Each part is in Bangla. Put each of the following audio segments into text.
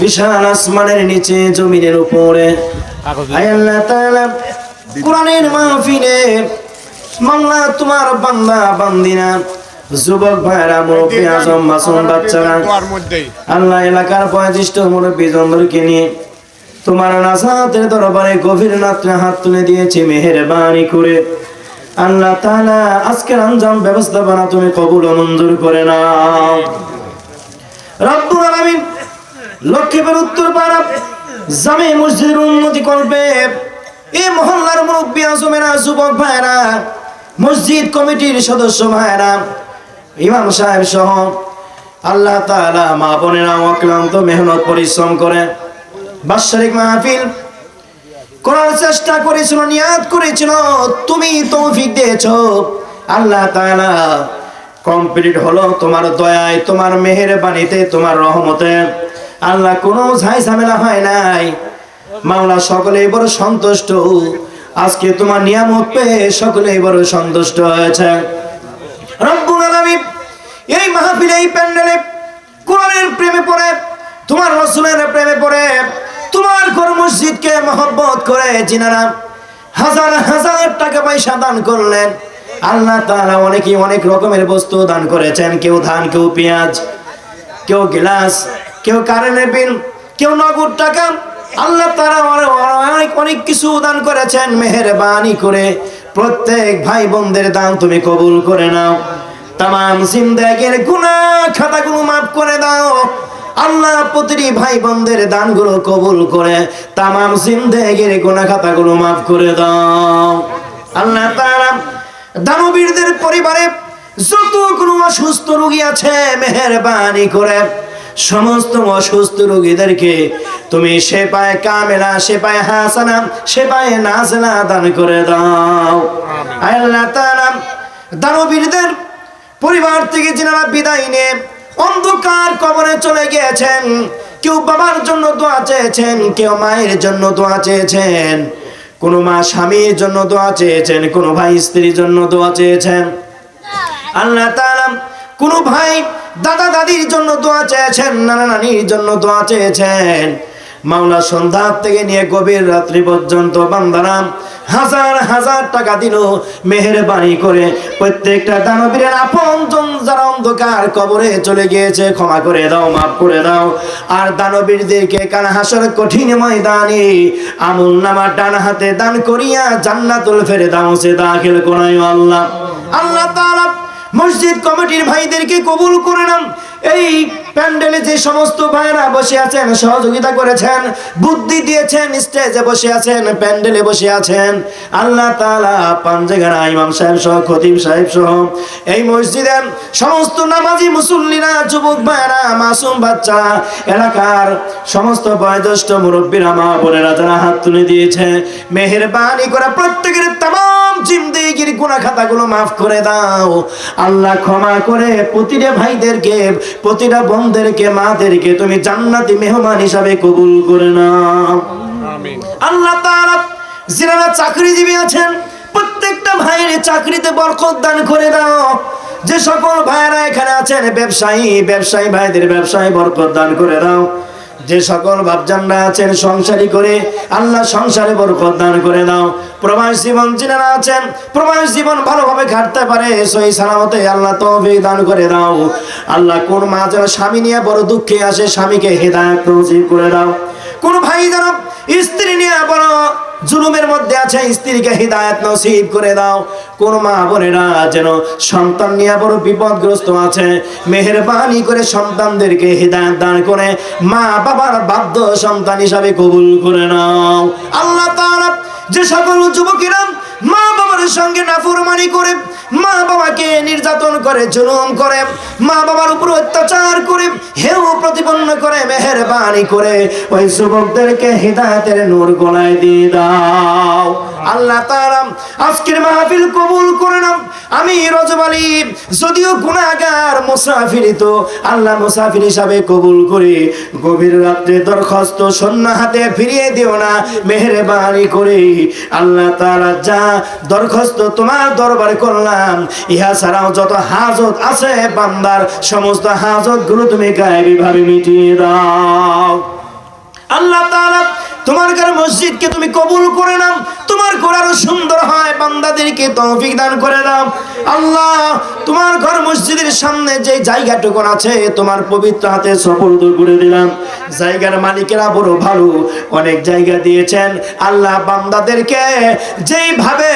বিশাল আসমানের নিচে, জমিনের উপরে। কোরআনের মাহফিলে তোমার বান্দা বান্দিনা যুবক ভাইরা, মুরব্বী, আজম, মাসুম, বাচ্চারা, আল্লাহ এলাকার বয়োজ্যেষ্ঠ মুরব্বী জনদেরকে নিয়ে তোমার নাসাতের দরবারে গভীর রাত্রে হাত তুলে দিয়েছি, মেহেরবানি করে। আল্লাহ তাআলা আজকের আঞ্জাম ব্যবস্থাপনা তুমি কবুল ও মঞ্জুর করে নাও। রব্বুল আলামিন লক্ষ্মীপুর উত্তর পাড়া জামে মসজিদের উন্নতি করবে এই মহল্লার মুরব্বী, আজমেরা, যুবক ভাইরা মসজিদ কমিটির সদস্য ভাইরা ইমাম সাহেব সহ আল্লাহ তাআলা মা বোনেরা অক্লান্ত মেহনত, পরিশ্রম করে বাৎসরিক মাহফিল করার চেষ্টা করেছিল, নিয়াদ করেছিল, তুমি তৌফিক দিয়েছ। আল্লাহ তাআলা কমপ্লিট হলো তোমার দয়ায়, তোমার মেহেরবানিতে, তোমার রহমতে। আল্লাহ কোনো ঝাই ঝামেলা হয় নাই। মাওলা সকলে বড় সন্তুষ্ট। আজকে তোমার নিয়ামত পেয়ে সকলে বড় সন্তুষ্ট হয়েছে। এই মাহফিলে, এই প্যান্ডেলে কোরআনের প্রেমে পড়ে, তোমার রসুলের প্রেমে পড়ে তোমার ঘর মসজিদকে মহব্বত করে জিনারা হাজার হাজার টাকা পয়সা দান করলেন। আল্লাহ তাআলা অনেকেই অনেক রকমের বস্তু দান করেছেন। কেউ ধান, কেউ পেঁয়াজ, কেউ গ্লাস, কেউ কারেন্টের বিল, কেউ নগদ টাকা। আল্লাহ তারা অনেক অনেক কিছু দান করেছেন। মেহেরবানি করে প্রত্যেক ভাই বোনদের দান তুমি কবুল করে নাও। তাম সিন্দাগের গুনাহ খাতাগুলো মাফ করে দাও। আল্লাহ প্রতিটি ভাই বোনদের দানগুলো কবুল করে তামাম সিন্দেগের গুনাহ খাতাগুলো মাফ করে দাও। আল্লাহ তাআলা দানবীরদের পরিবারে যত কোনো অসুস্থ রোগী আছে মেহেরবানি করে সমস্ত অসুস্থ রোগীদেরকে তুমি সে পায় কামেলা সে পায় হাসানা সে পায় নাজলা দান করে দাও। আল্লাহ দানবীরদের পরিবার থেকে যেনারা বিদায় নিয়ে অন্ধকার কবরে চলে গিয়েছেন। কেউ বাবার জন্য দোয়া চেয়েছেন, কেউ মায়ের জন্য দোয়া চেয়েছেন। কোনো মা স্বামীর জন্য দোয়া চেয়েছেন, কোনো ভাই স্ত্রীর জন্য দোয়া চেয়েছেন। আল্লাহ তাআলা কোনো ভাই দাদা দাদির জন্য দোয়া চেয়েছেন নানা নানির জন্য দোয়া চেয়েছেন। মাওলা সন্ধ্যা থেকে নিয়ে গভীর রাত্রি পর্যন্ত বান্দারাম হাজার হাজার টাকা দিল, মেহেরবানি করে প্রত্যেকটা দানবীরের আপনজন যারা অন্ধকার কবরে চলে গিয়েছে, ক্ষমা করে দাও, মাফ করে দাও। আর দানবীরদেরকে কান হাসার কঠিন ময়দানে আমুল নামা ডান হাতে দান করিয়া জান্নাতুল ফেরে দাও সে দাখিল কোনায় আল্লাহ। আল্লাহ তাআলা মসজিদ কমিটির ভাইদেরকে কবুল করে নাম এই প্যান্ডেলে যে সমস্ত ভাইরা বসে আছেন, সহযোগিতা করেছেন, বুদ্ধি দিয়েছেন, স্টেজে বসে আছেন, প্যান্ডেলে বসে আছেন, আল্লাহ তাআলা পাঞ্জেগানা ইমাম সাহেব সহ, খতিব সাহেব সহ, এই মসজিদের সমস্ত নামাজি মুসল্লিরা, যুবক ভাইরা মাসুম বাচ্চা, এলাকার সমস্ত বয়োজ্যেষ্ঠ মুরব্বীরা, মা বোনেরা যারা হাত তুলে দিয়েছে, মেহেরবানি করে প্রত্যেকের তাম জিন্দেগির গুনাহ খাতাগুলো মাফ করে দাও। আল্লাহ ক্ষমা করে প্রতিটা ভাইদেরকে, প্রতিটা বোনদেরকে মাদেরকে তুমি জান্নাতি মেহমান হিসাবে কবুল করে না আল্লাহ তাআলা যারা চাকরিজীবী আছেন প্রত্যেকটা ভাইয়ের চাকরিতে বরকত দান করে দাও। যে সকল ভাইয়েরা এখানে আছেন ব্যবসায়ী ব্যবসায়ী ভাইদের ব্যবসায় বরকত দান করে দাও। যে সকল ভাবজানরা আছেন সংসারী করে আল্লাহ সংসারে বরকত দান করে দাও। প্রবাস জীবন চিনারা আছেন, প্রবাস জীবন ভালোভাবে কাটতে পারে সই সালামতে আল্লাহ তৌফিক দান করে দাও। আল্লাহ কোন মা যেন স্বামী নিয়ে বড় দুঃখে আসে, স্বামীকে হেদায়ত করে দাও। কোন ভাই যেন স্ত্রী নিয়ে বড় জুলুমের মধ্যে আছে, স্ত্রীকে হৃদায়ত নসিব করে দাও। কোন মা বোনেরা যেন সন্তান নিয়ে বড় বিপদগ্রস্ত আছে, মেহরবানি করে সন্তানদেরকে হৃদায়ত দান করে, মা বাবার বাধ্য সন্তান হিসাবে কবুল করে নাও। আল্লাহ যে সকল যুবকেরা মা বাবার সঙ্গে নাফরমানি করে মা বাবাকে নির্যাতন করে, জুলুম করে, মা বাবার উপর অত্যাচার করে হেউ প্রতিপন্ন করে, মেহেরবানি করে। ওই যুবকদেরকে হৃদায়তের নূর গলায় দিয়ে দাও। আল্লাহ তাআলা আজকের মাহফিল কবুল করে নাও। আমি রজব আলী, যদিও গুনাহগার মুসাফির তো আল্লাহ মুসাফির হিসাবে কবুল করে। গভীর রাত্রে দরখাস্ত শূন্য হাতে ফিরিয়ে দিও না, মেহেরবানি করে। আল্লাহ তাআলা যা দরখাস্ত তোমার দরবারে করলাম, ইহা ছাড়াও যত হাজত আছে বান্দার, সমস্ত হাজতগুলো তুমি গায়েবী ভাবে মিটিয়ে দাও। আল্লাহ তাআলা তোমার ঘর মসজিদকে তুমি কবুল করে নাও। তোমার ঘর সুন্দর হয়, বান্দাদেরকে তৌফিক দান করে দাও। আল্লাহ, তোমার ঘর মসজিদের সামনে যে জায়গাটুকু আছে, তোমার পবিত্র হাতে সফলদ করে দিলাম। জায়গার মালিকেরা বড় ভালো, অনেক জায়গা দিয়েছেন। আল্লাহ, বান্দাদেরকে যেইভাবে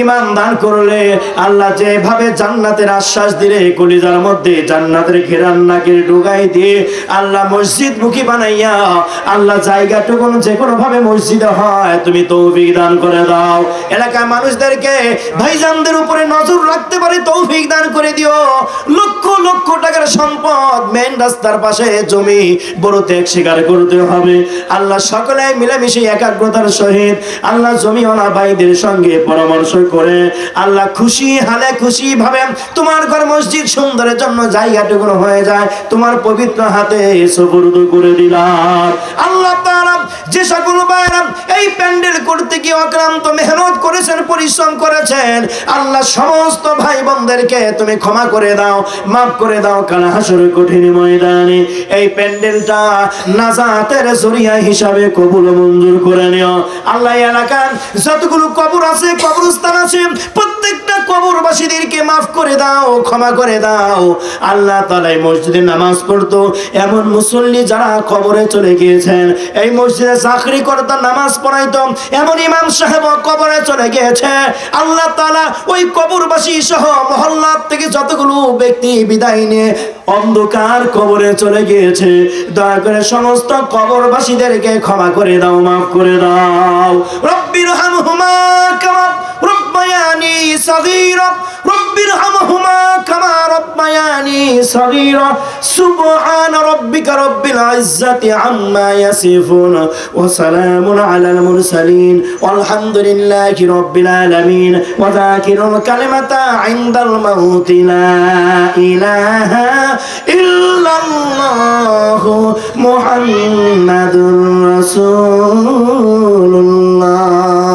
ইমান দান করলে, আল্লাহ যেভাবে জান্নাতের আশ্বাস দিলে, কলিজার মধ্যে জান্নাতের ঘেরান নাকে ডুগাই দিয়ে আল্লাহ মসজিদ মুখী বানাইয়া, আল্লাহ জায়গাটুকু যে কোনো ভাবে মসজিদে হয়, তুমি তৌফিক দান করে দাও। এলাকার মানুষদেরকে ভাইজানদের উপরে নজর রাখতে পারে, তৌফিক দান করে দিও। লক্ষ লক্ষ টাকার সম্পদ মেন রাস্তার পাশে জমি বড় ত্যাগ স্বীকার করতে হবে। আল্লাহ সকলে মিলেমিশে একাগ্রতার সহিত আল্লাহ জমিওয়ালা ভাইদের সঙ্গে পরামর্শ করে, আল্লাহ খুশি হালে খুশি ভাবে তোমার ঘর মসজিদ সুন্দরের জন্য জায়গাটুকু হয়ে যায়, তোমার পবিত্র হাতে সুপুর্দ করে দিলাম। আল্লাহ তাআলা যে সকল ভাইরা এই প্যান্ডেল করতে গিয়ে অক্লান্ত মেহনত করেছেন, পরিশ্রম করেছেন, আল্লাহ সমস্ত ভাই বোনদেরকে তুমি ক্ষমা করে দাও, মাফ করে দাও কালা হাসর কঠিন ময়দানে। এই প্যান্ডেলটা নাজাতের জরিয়া হিসাবে কবুল মঞ্জুর করে নিও। আল্লাহ এলাকার যতগুলো কবর আছে, কবরস্থান আছে, প্রত্যেকটা কবরবাসীদেরকে মাফ করে দাও, ক্ষমা করে দাও। আল্লাহ তালাই মসজিদে নামাজ পড়তো। এমন মুসল্লি যারা কবরে চলে গিয়েছেন, এই মসজিদে চাকরি করতো নামাজ পড়াইতো এমন ইমাম সাহেব কবরে চলে গিয়েছে। আল্লাহ তাআলা ওই কবরবাসী সহ মহল্লা থেকে যতগুলো ব্যক্তি বিদায় নিয়ে অন্ধকার কবরে চলে গিয়েছে। দয়া করে সমস্ত কবরবাসীদেরকে ক্ষমা করে দাও, মাফ করে দাও। রব্বির হামহুমা কামা রব্বায়ানি সাগীরা। রব্বির হামহুমা صغيرا سبحان ربك رب العزة عما يصفون وسلام على المرسلين والحمد لله رب العالمين. وذاكر الكلمة عند الموت لا إله إلا الله محمد رسول الله.